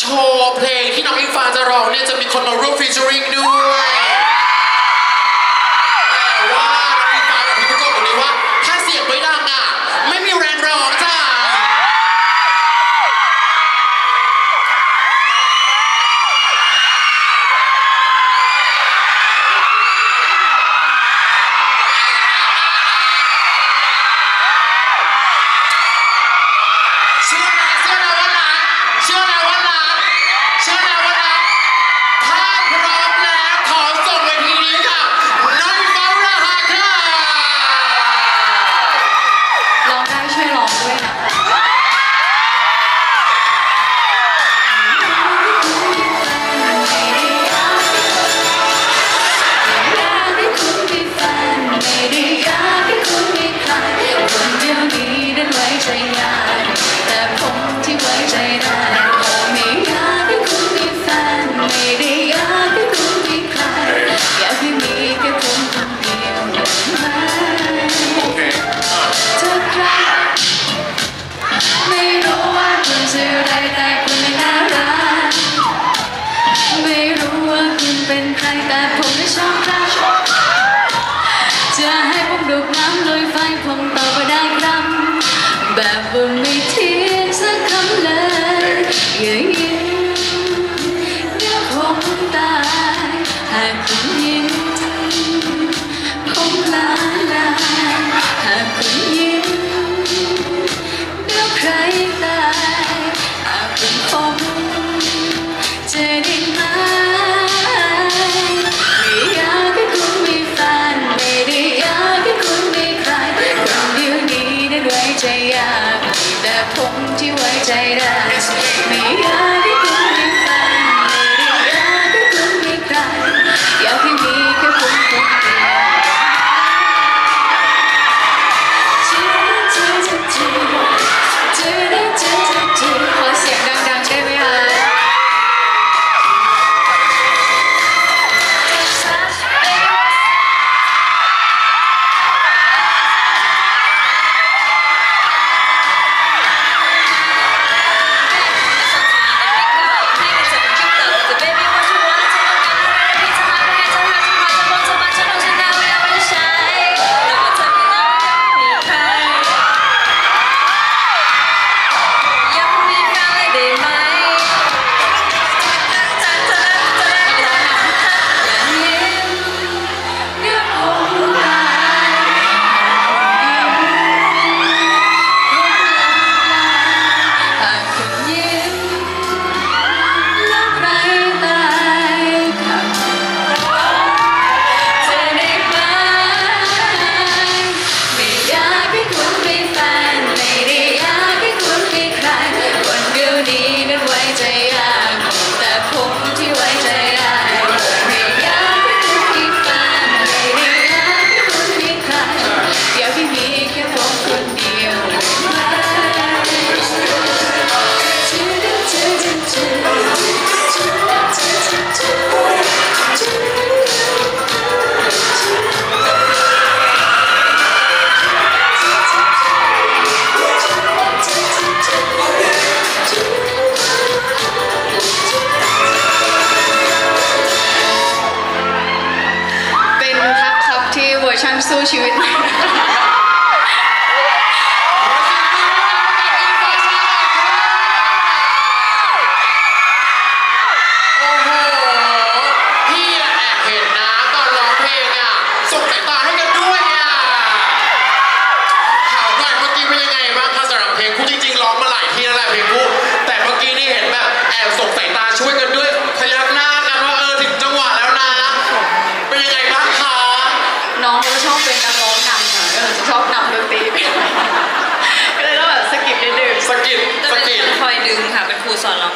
โชว์เพลงที่น้องอิงฟ้าจะร้องเนี่ยจะมีคนมาร่วมฟีเจอริงด้วย สู้ชีวิตโอ้โหพี่แอบเห็นนะตอนร้องเพลงอะสุดแต่ง น้องเขาชอบเป็นนักร้องนำค่ะก็จชอบนำดนตรีไปก็เลยต้องแบบสกิปนิดนึงสกิปสกิปคอยดึงค่ะเป็นครูสอนร้อง